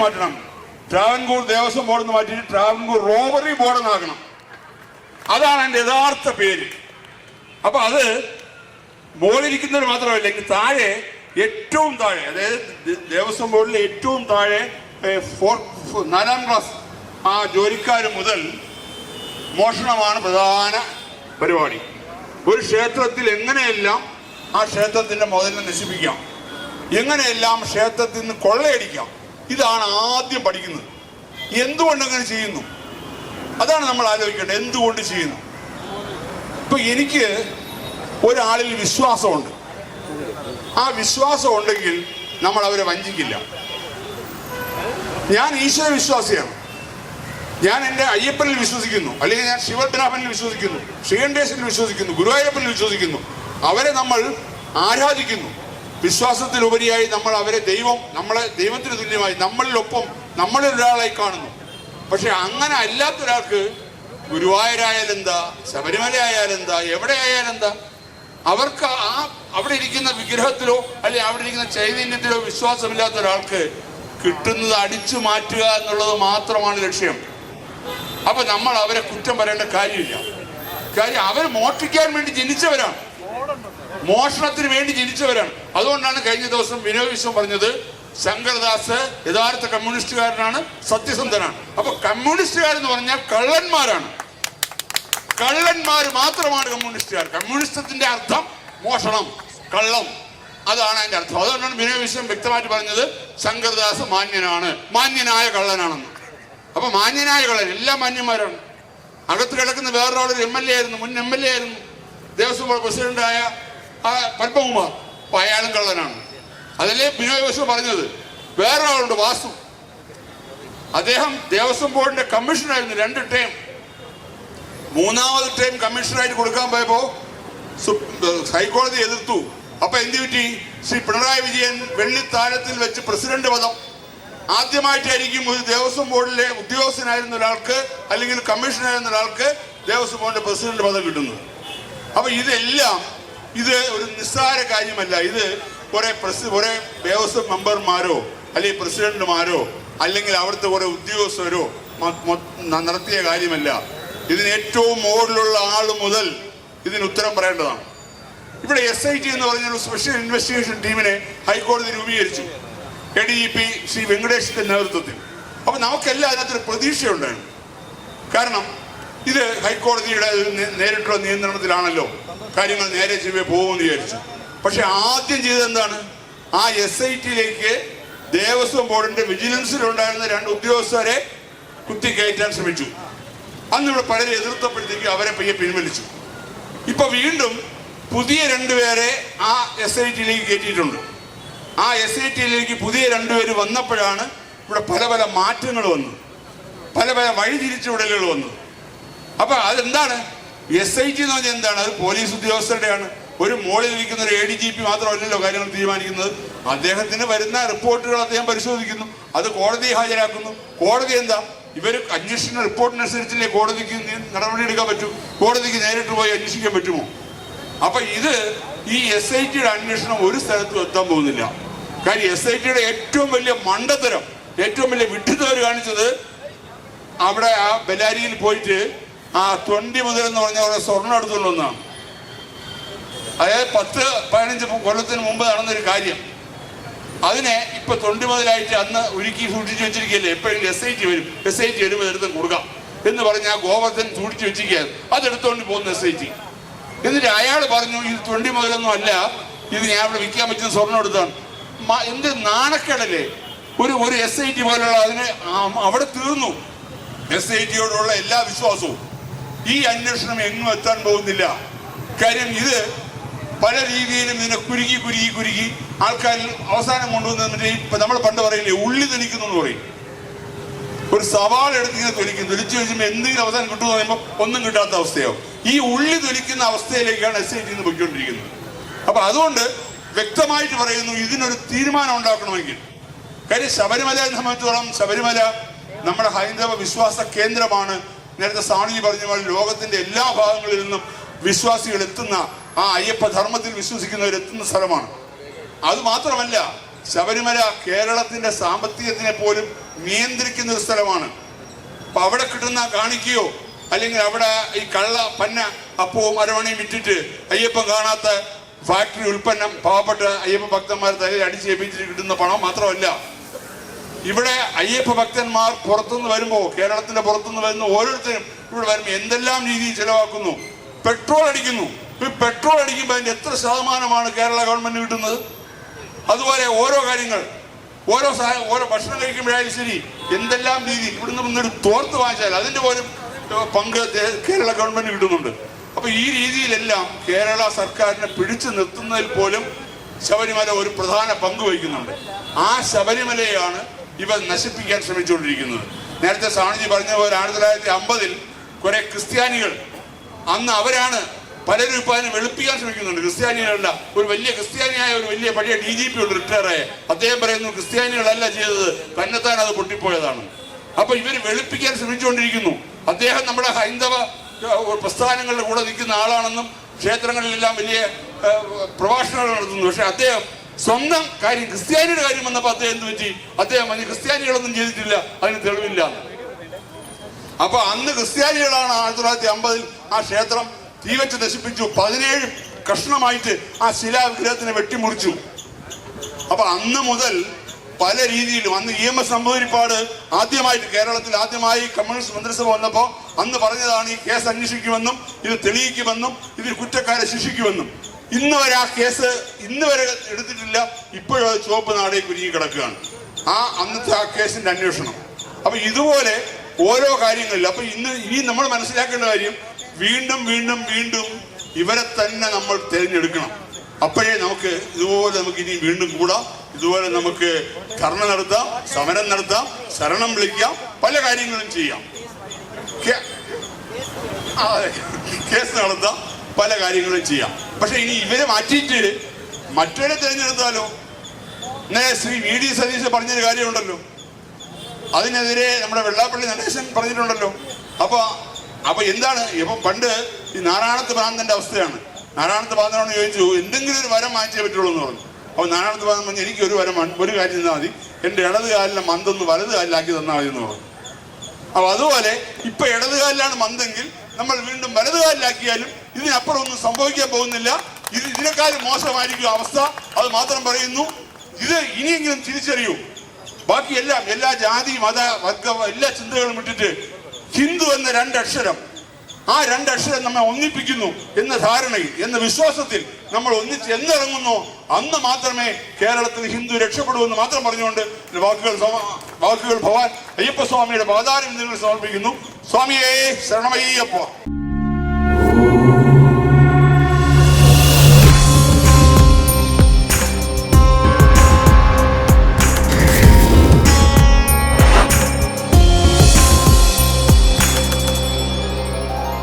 മാറ്റണം. ട്രാവൻകൂർ ദേവസ്വം ബോർഡ് എന്ന് മാറ്റിയിട്ട് ട്രാവൻകൂർ റോബറി ബോർഡ് എന്നാക്കണം അതാണ് എന്റെ യഥാർത്ഥ പേര്. അപ്പൊ അത് മുകളിരിക്കുന്നവർ മാത്രമല്ല എനിക്ക് താഴെ ഏറ്റവും താഴെ അതായത് ദേവസ്വം ബോർഡിലെ ഏറ്റവും താഴെ ഏ, ഫോർ നാലാം ക്ലാസ് ആ ജോലിക്കാർ മുതൽ മോഷണമാണ് പ്രധാന പരിപാടി. ഒരു ക്ഷേത്രത്തിൽ എങ്ങനെയെല്ലാം ആ ക്ഷേത്രത്തിന്റെ മുതലിനെ നശിപ്പിക്കാം? എങ്ങനെയെല്ലാം ക്ഷേത്രത്തിൽ നിന്ന് കൊള്ളയടിക്കാം? ഇതാണ് ആദ്യം പഠിക്കുന്നത്. എന്തുകൊണ്ട് അങ്ങനെ ചെയ്യുന്നു? അതാണ് നമ്മൾ ആലോചിക്കേണ്ടത്. എന്തുകൊണ്ട് ചെയ്യുന്നു? ഇപ്പൊ എനിക്ക് ഒരാളിൽ വിശ്വാസമുണ്ട്. ആ വിശ്വാസം ഉണ്ടെങ്കിൽ നമ്മൾ അവരെ വഞ്ചിക്കില്ല. ഞാൻ ഈശ്വര വിശ്വാസിയാണ്. ഞാൻ എന്റെ അയ്യപ്പനിൽ വിശ്വസിക്കുന്നു. അല്ലെങ്കിൽ ഞാൻ ശിവപത്മനാഭനിൽ വിശ്വസിക്കുന്നു. ശ്രീകണ്ഠേശ്വരിൽ വിശ്വസിക്കുന്നു. ഗുരുവായൂരപ്പനിൽ വിശ്വസിക്കുന്നു. അവരെ നമ്മൾ ആരാധിക്കുന്നു. വിശ്വാസത്തിലുപരിയായി നമ്മൾ അവരെ ദൈവം നമ്മളെ ദൈവത്തിന് തുല്യമായി നമ്മളിലൊപ്പം നമ്മളിൽ ഒരാളായി കാണുന്നു. പക്ഷെ അങ്ങനെ അല്ലാത്ത ഒരാൾക്ക് ഗുരുവായൂരായാലെന്താ ശബരിമല ആയാലെന്താ എവിടെ ആയാലെന്താ അവർക്ക് ആ അവിടെ ഇരിക്കുന്ന വിഗ്രഹത്തിലോ അല്ലെങ്കിൽ അവിടെ ഇരിക്കുന്ന ചൈതന്യത്തിലോ വിശ്വാസമില്ലാത്ത ഒരാൾക്ക് കിട്ടുന്നത് അടിച്ചു മാറ്റുക എന്നുള്ളത് മാത്രമാണ് ലക്ഷ്യം. അപ്പൊ നമ്മൾ അവരെ കുറ്റം പറയേണ്ട കാര്യമില്ല. കാര്യം അവർ മോഷ്ടിക്കാൻ വേണ്ടി ജനിച്ചവരാണ്. മോഷണത്തിന് വേണ്ടി ജനിച്ചവരാണ്. അതുകൊണ്ടാണ് കഴിഞ്ഞ ദിവസം വിനോദ് വിശ്വം പറഞ്ഞത് ശങ്കർദാസ് യഥാർത്ഥ കമ്മ്യൂണിസ്റ്റുകാരനാണ് സത്യസന്ധനാണ്. അപ്പൊ കമ്മ്യൂണിസ്റ്റുകാരെന്ന് പറഞ്ഞാൽ കള്ളന്മാരാണ്. കള്ളന്മാർ മാത്രമാണ് കമ്മ്യൂണിസ്റ്റുകാർ. കമ്മ്യൂണിസ്റ്റത്തിന്റെ അർത്ഥം മോഷണം കള്ളം. അതാണ് അതിന്റെ അർത്ഥം. അതുകൊണ്ടാണ് വിനോദ് വിശ്വം വ്യക്തമായിട്ട് പറഞ്ഞത് ശങ്കർദാസ് മാന്യനാണ്. മാന്യനായ കള്ളനാണെന്ന്. അപ്പൊ മാന്യനായ കള്ളൻ എല്ലാ മാന്യന്മാരാണ്. അകത്ത് കിടക്കുന്ന വേറൊരാളൊരു എം എൽ എ ആയിരുന്നു മുൻ എം എൽ എ ആയിരുന്നു. ദേവസ്വം ബോർഡ് പ്രസിഡന്റായ പത്മകുമാർ അപ്പൊ അയാളും കള്ളനാണ്. അതല്ലേ ബിനോയ് വസു പറഞ്ഞത്? വേറൊരാളുണ്ട് വാസു. അദ്ദേഹം ദേവസ്വം ബോർഡിന്റെ കമ്മീഷണറായിരുന്നു രണ്ട് ടൈം. മൂന്നാമത് ടൈം കമ്മീഷണറായിട്ട് കൊടുക്കാൻ പോയപ്പോ ഹൈക്കോടതി എതിർത്തു. അപ്പൊ എന്ത് പറ്റി? ശ്രീ പിണറായി വിജയൻ വെള്ളിത്താഴത്തിൽ വെച്ച് പ്രസിഡന്റ് പദം. ആദ്യമായിട്ടായിരിക്കും ഒരു ദേവസ്വം ബോർഡിലെ ഉദ്യോഗസ്ഥനായിരുന്ന ഒരാൾക്ക് അല്ലെങ്കിൽ കമ്മീഷണറായിരുന്ന ഒരാൾക്ക് ദേവസ്വം ബോർഡിന്റെ പ്രസിഡന്റ് പദം കിട്ടുന്നത്. അപ്പൊ ഇതെല്ലാം ഇത് ഒരു നിസ്സാര കാര്യമല്ല. ഇത് കുറെ പ്രസി കുറെ ദേവസ്വം മെമ്പർമാരോ അല്ലെങ്കിൽ പ്രസിഡന്റുമാരോ അല്ലെങ്കിൽ അവിടുത്തെ കുറെ ഉദ്യോഗസ്ഥരോ നടത്തിയ കാര്യമല്ല. ഇതിന് ഏറ്റവും മുകളിലുള്ള ആൾ മുതൽ ഇതിന് ഉത്തരം പറയേണ്ടതാണ്. ഇവിടെ എസ് ഐ ടി എന്ന് പറഞ്ഞ ഒരു സ്പെഷ്യൽ ഇൻവെസ്റ്റിഗേഷൻ ടീമിനെ ഹൈക്കോടതി രൂപീകരിച്ചു. A D G P Shri വെങ്കടേഷിന്റെ നേതൃത്വത്തിൽ. അപ്പൊ നമുക്കെല്ലാം അതിനകത്തൊരു പ്രതീക്ഷയുണ്ടായിരുന്നു. കാരണം ഇത് ഹൈക്കോടതിയുടെ നേരിട്ടുള്ള നിയന്ത്രണത്തിലാണല്ലോ കാര്യങ്ങൾ നേരെ ചൊവ്വേ പോകുമെന്ന് വിചാരിച്ചു. പക്ഷെ ആദ്യം ചെയ്തത് എന്താണ്? ആ എസ് ഐ ടിയിലേക്ക് ദേവസ്വം ബോർഡിന്റെ വിജിലൻസിലുണ്ടായിരുന്ന രണ്ട് ഉദ്യോഗസ്ഥരെ കുത്തിക്കയറ്റാൻ ശ്രമിച്ചു. അന്നിവിടെ പലരെ എതിർത്തപ്പോഴത്തേക്ക് അവരെ പയ്യെ പിൻവലിച്ചു. ഇപ്പൊ വീണ്ടും പുതിയ രണ്ടുപേരെ ആ എസ് ഐ ടിയിലേക്ക് കയറ്റിയിട്ടുണ്ട്. ആ എസ് ഐ ടിയിലേക്ക് പുതിയ രണ്ടുപേര് വന്നപ്പോഴാണ് ഇവിടെ പല പല മാറ്റങ്ങൾ വന്നു. പല പല വഴിതിരിച്ചുവിടലുകൾ വന്നു. അപ്പൊ അതെന്താണ്? എസ് ഐ ടി എന്ന് പറഞ്ഞാൽ എന്താണ്? അത് പോലീസ് ഉദ്യോഗസ്ഥരുടെയാണ്. ഒരു മോളിൽ ഇരിക്കുന്ന ഒരു എ ഡി ജി പി മാത്രമല്ലല്ലോ കാര്യങ്ങൾ തീരുമാനിക്കുന്നത്. അദ്ദേഹത്തിന് വരുന്ന റിപ്പോർട്ടുകൾ അദ്ദേഹം പരിശോധിക്കുന്നു. അത് കോടതിയെ ഹാജരാക്കുന്നു. കോടതി എന്താ? ഇവർ അന്വേഷണ റിപ്പോർട്ടിനനുസരിച്ചല്ലേ കോടതിക്ക് നടപടിയെടുക്കാൻ പറ്റൂ? കോടതിക്ക് നേരിട്ട് പോയി അന്വേഷിക്കാൻ പറ്റുമോ? അപ്പൊ ഇത് ഈ എസ് ഐ ടിയുടെ അന്വേഷണം ഒരു സ്ഥലത്തും എത്താൻ പോകുന്നില്ല. കാര്യം എസ് ഐ ടിയുടെ ഏറ്റവും വലിയ മണ്ടത്തരം ഏറ്റവും വലിയ വിഡ്ഢിത്തവർ കാണിച്ചത് അവിടെ ആ ബെലാരിയിൽ പോയിട്ട് ആ ട്വന്റി മുതൽ എന്ന് പറഞ്ഞ കുറെ സ്വർണം വന്നതാണ് അതായത് പത്ത് പതിനഞ്ച് കൊല്ലത്തിന് മുമ്പ് നടന്നൊരു കാര്യം. അതിനെ ഇപ്പൊ തൊണ്ടി മുതലായിട്ട് അന്ന് ഒരുക്കി സൂക്ഷിച്ചു വെച്ചിരിക്കുകയല്ലേ? എപ്പോഴും എസ് ഐ ടി വരും. എസ് ഐ ടി വരുമ്പോൾ എടുത്ത് കൊടുക്കാം. എന്ന് പറഞ്ഞ് ആ ഗോവർദ്ധൻ സൂക്ഷിച്ചു വെച്ചിരിക്കുകയാണ്. അതെടുത്തോണ്ട് പോകുന്ന എസ് ഐ ടി എന്നിട്ട് അയാൾ പറഞ്ഞു ഇത് തൊണ്ടി മുതലൊന്നും അല്ല. ഇത് ഞാൻ അവിടെ വിൽക്കാൻ പറ്റുന്ന സ്വർണം എടുത്താണ്. എന്ത് നാണക്കേടല്ലേ? ഒരു ഒരു എസ് ഐ ടി പോലുള്ള അതിന് അവിടെ തീർന്നു. എസ് ഐ ടിയോടുള്ള എല്ലാ വിശ്വാസവും. ഈ അന്വേഷണം എങ്ങും എത്താൻ പോകുന്നില്ല. കാര്യം ഇത് പല രീതിയിലും ഇതിനെ കുരുക്കി കുരുക്കി കുരുക്കി ആൾക്കാരിൽ അവസാനം കൊണ്ടുവന്നിട്ട് ഇപ്പൊ നമ്മൾ പണ്ട് പറയില്ലേ ഉള്ളി തൊലിക്കുന്നു എന്ന് പറയും. ഒരു സവാൾ എടുത്ത് ഇങ്ങനെ തൊലിക്കും തൊലിച്ചു വെച്ചുമ്പോൾ എന്തെങ്കിലും അവസാനം കിട്ടുമെന്ന് പറയുമ്പോൾ ഒന്നും കിട്ടാത്ത അവസ്ഥയാവും. ഈ ഉള്ളി തൊലിക്കുന്ന അവസ്ഥയിലേക്കാണ് എസ് ഐ ടി നിന്ന് പൊയ്ക്കൊണ്ടിരിക്കുന്നത്. അപ്പൊ അതുകൊണ്ട് വ്യക്തമായിട്ട് പറയുന്നു ഇതിനൊരു തീരുമാനം ഉണ്ടാക്കണമെങ്കിൽ. കാര്യം ശബരിമലയെ സംബന്ധിച്ചോളം ശബരിമല നമ്മുടെ ഹൈന്ദവ വിശ്വാസ കേന്ദ്രമാണ്. നേരത്തെ സാണി പറഞ്ഞ പോലെ ലോകത്തിന്റെ എല്ലാ ഭാഗങ്ങളിൽ നിന്നും വിശ്വാസികൾ എത്തുന്ന ആ അയ്യപ്പ ധർമ്മത്തിൽ വിശ്വസിക്കുന്നവർ എത്തുന്ന സ്ഥലമാണ്. അത് മാത്രമല്ല ശബരിമല കേരളത്തിന്റെ സാമ്പത്തികത്തിനെ പോലും നിയന്ത്രിക്കുന്ന ഒരു സ്ഥലമാണ്. അപ്പൊ അവിടെ കിട്ടുന്ന കാണിക്കയോ? അല്ലെങ്കിൽ അവിടെ ഈ കള്ള പന്ന അപ്പവും അരവണയും വിറ്റിട്ട് അയ്യപ്പൻ കാണാത്ത ഫാക്ടറി ഉൽപ്പന്നം പാവപ്പെട്ട അയ്യപ്പ ഭക്തന്മാർ തലയിൽ അടിച്ചേൽപ്പിച്ചിട്ട് കിട്ടുന്ന പണം മാത്രമല്ല ഇവിടെ അയ്യപ്പ ഭക്തന്മാർ പുറത്തുനിന്ന് വരുമ്പോൾ കേരളത്തിന്റെ പുറത്തുനിന്ന് വരുന്ന ഓരോരുത്തരും ഇവിടെ വരുമ്പോൾ എന്തെല്ലാം രീതിയിൽ ചെലവാക്കുന്നു? പെട്രോൾ അടിക്കുന്നു. ഈ പെട്രോൾ അടിക്കുമ്പോൾ അതിന്റെ എത്ര ശതമാനമാണ് കേരള ഗവൺമെന്റ് കിട്ടുന്നത്? അതുപോലെ ഓരോ കാര്യങ്ങൾ. ഓരോ ഓരോ ഭക്ഷണം കഴിക്കുമ്പോഴായാലും ശരി എന്തെല്ലാം രീതി? ഇവിടുന്ന് ഒരു തോർത്ത് വാങ്ങിച്ചാൽ അതിന്റെ പോലും പങ്ക് കേരള ഗവൺമെന്റ് കിട്ടുന്നുണ്ട്. അപ്പൊ ഈ രീതിയിലെല്ലാം കേരള സർക്കാരിനെ പിടിച്ചു നിർത്തുന്നതിൽ പോലും ശബരിമല ഒരു പ്രധാന പങ്ക് വഹിക്കുന്നുണ്ട്. ആ ശബരിമലയാണ് ഇവർ നശിപ്പിക്കാൻ ശ്രമിച്ചുകൊണ്ടിരിക്കുന്നത്. നേരത്തെ സ്വാമിജി പറഞ്ഞ പോലെ ആയിരത്തി തൊള്ളായിരത്തി അമ്പതിൽ കുറെ ക്രിസ്ത്യാനികൾ അന്ന് അവരാണ് പലരും ഇപ്പൊ അതിനെ വെളുപ്പിക്കാൻ ശ്രമിക്കുന്നുണ്ട്. ക്രിസ്ത്യാനികളല്ല ഒരു വലിയ ക്രിസ്ത്യാനിയായ ഒരു വലിയ പഴയ ഡി ജി പി ഉണ്ട് റിട്ടയറായ. അദ്ദേഹം പറയുന്നു ക്രിസ്ത്യാനികളല്ല ചെയ്തത് തന്നെത്താൻ അത് പൊട്ടിപ്പോയതാണ്. അപ്പൊ ഇവർ വെളുപ്പിക്കാൻ ശ്രമിച്ചുകൊണ്ടിരിക്കുന്നു. അദ്ദേഹം നമ്മുടെ ഹൈന്ദവ പ്രസ്ഥാനങ്ങളുടെ കൂടെ നിൽക്കുന്ന ആളാണെന്നും ക്ഷേത്രങ്ങളിലെല്ലാം വലിയ പ്രഭാഷണങ്ങൾ നടത്തുന്നു. പക്ഷെ അദ്ദേഹം സ്വന്തം കാര്യം ക്രിസ്ത്യാനിയുടെ കാര്യം വന്നപ്പോൾ അദ്ദേഹം എന്ത് പറ്റി? അദ്ദേഹം അതിന് ക്രിസ്ത്യാനികളൊന്നും ചെയ്തിട്ടില്ല അതിന് തെളിവില്ല. അപ്പൊ അന്ന് ക്രിസ്ത്യാനികളാണ് ആയിരത്തി തൊള്ളായിരത്തി അമ്പതിൽ ആ ക്ഷേത്രം തീവച്ച് നശിപ്പിച്ചു. പതിനേഴ് കഷ്ണമായിട്ട് ആ ശിലാവിഗ്രഹത്തിനെ വെട്ടിമുറിച്ചു. അപ്പൊ അന്ന് മുതൽ പല രീതിയിലും അന്ന് ഇ എം എസ് നമ്പൂതിരിപ്പാട് ആദ്യമായിട്ട് കേരളത്തിൽ ആദ്യമായി കമ്മ്യൂണിസ്റ്റ് മന്ത്രിസഭ വന്നപ്പോൾ അന്ന് പറഞ്ഞതാണ് ഈ കേസ് അന്വേഷിക്കുമെന്നും ഇത് തെളിയിക്കുമെന്നും ഇതിൽ കുറ്റക്കാരെ ശിക്ഷിക്കുമെന്നും. ഇന്ന് വരെ ആ കേസ് ഇന്ന് വരെ എടുത്തിട്ടില്ല. ഇപ്പോഴും അത് ചുവപ്പ് നാടേ കുരുങ്ങി കിടക്കുകയാണ്. ആ അന്നത്തെ ആ കേസിന്റെ അന്വേഷണം. അപ്പൊ ഇതുപോലെ ഓരോ കാര്യങ്ങളിൽ അപ്പൊ ഇന്ന് ഇനി നമ്മൾ മനസ്സിലാക്കേണ്ട കാര്യം വീണ്ടും വീണ്ടും വീണ്ടും ഇവരെ തന്നെ നമ്മൾ തിരഞ്ഞെടുക്കണം. അപ്പോഴേ നമുക്ക് ഇതുപോലെ നമുക്ക് ഇനി വീണ്ടും കൂടാം. ഇതുപോലെ നമുക്ക് ധർണ നടത്താം സമരം നടത്താം ശരണം വിളിക്കാം പല കാര്യങ്ങളും ചെയ്യാം. കേസ് നടത്താം പല കാര്യങ്ങളും ചെയ്യാം. പക്ഷെ ഇനി ഇവരെ മാറ്റിയിട്ട് മറ്റൊരു തിരഞ്ഞെടുത്താലോ? ഇന്നലെ ശ്രീ വി ഡി സതീശ് പറഞ്ഞൊരു കാര്യമുണ്ടല്ലോ. അതിനെതിരെ നമ്മുടെ വെള്ളാപ്പള്ളി നടേശൻ പറഞ്ഞിട്ടുണ്ടല്ലോ. അപ്പൊ അപ്പൊ എന്താണ്? ഇപ്പൊ പണ്ട് ഈ നാരായണത്ത് ഭാഗത്തിന്റെ അവസ്ഥയാണ്. നാരായണത്ത് ഭ്രാന്തനോട് ചോദിച്ചു എന്തെങ്കിലും ഒരു വരം വാങ്ങിച്ചേ പറ്റുള്ളൂ എന്ന് പറഞ്ഞു. അപ്പൊ നാരായണത്ത് ഭ്രാന്തൻ പറഞ്ഞു എനിക്ക് ഒരു വരം ഒരു കാര്യം തന്നാൽ മതി. എന്റെ ഇടത് കാലിലെ മന്തൊന്ന് വലത് കാലിലാക്കി തന്നാൽ മതി എന്ന് പറഞ്ഞു. അപ്പൊ അതുപോലെ ഇപ്പൊ ഇടതുകാലിലാണ് മന്തെങ്കിൽ നമ്മൾ വീണ്ടും വലതുകാലിലാക്കിയാലും ഇതിനപ്പുറം ഒന്നും സംഭവിക്കാൻ പോകുന്നില്ല. ഇത് ഇതിനേക്കാളും മോശമായിരിക്കും അവസ്ഥ. അത് മാത്രം പറയുന്നു. ഇത് ഇനിയെങ്കിലും തിരിച്ചറിയൂ. ബാക്കി എല്ലാം എല്ലാ ജാതി മത വർഗ എല്ലാ ചിന്തകളും വിട്ടിട്ട് ഹിന്ദു എന്ന രണ്ടക്ഷരം ആ രണ്ടക്ഷരം നമ്മെ ഒന്നിപ്പിക്കുന്നു എന്ന ധാരണയിൽ എന്ന വിശ്വാസത്തിൽ നമ്മൾ ഒന്നിച്ച് എന്നിറങ്ങുന്നു അന്ന് മാത്രമേ കേരളത്തിൽ ഹിന്ദു രക്ഷപ്പെടൂ എന്ന് മാത്രം പറഞ്ഞുകൊണ്ട് വാക്കുകൾ വാക്കുകൾ ഭവാൻ അയ്യപ്പസ്വാമിയുടെ പാതാരം നിങ്ങൾ സമർപ്പിക്കുന്നു. சுவாமியே சரணமையப்போ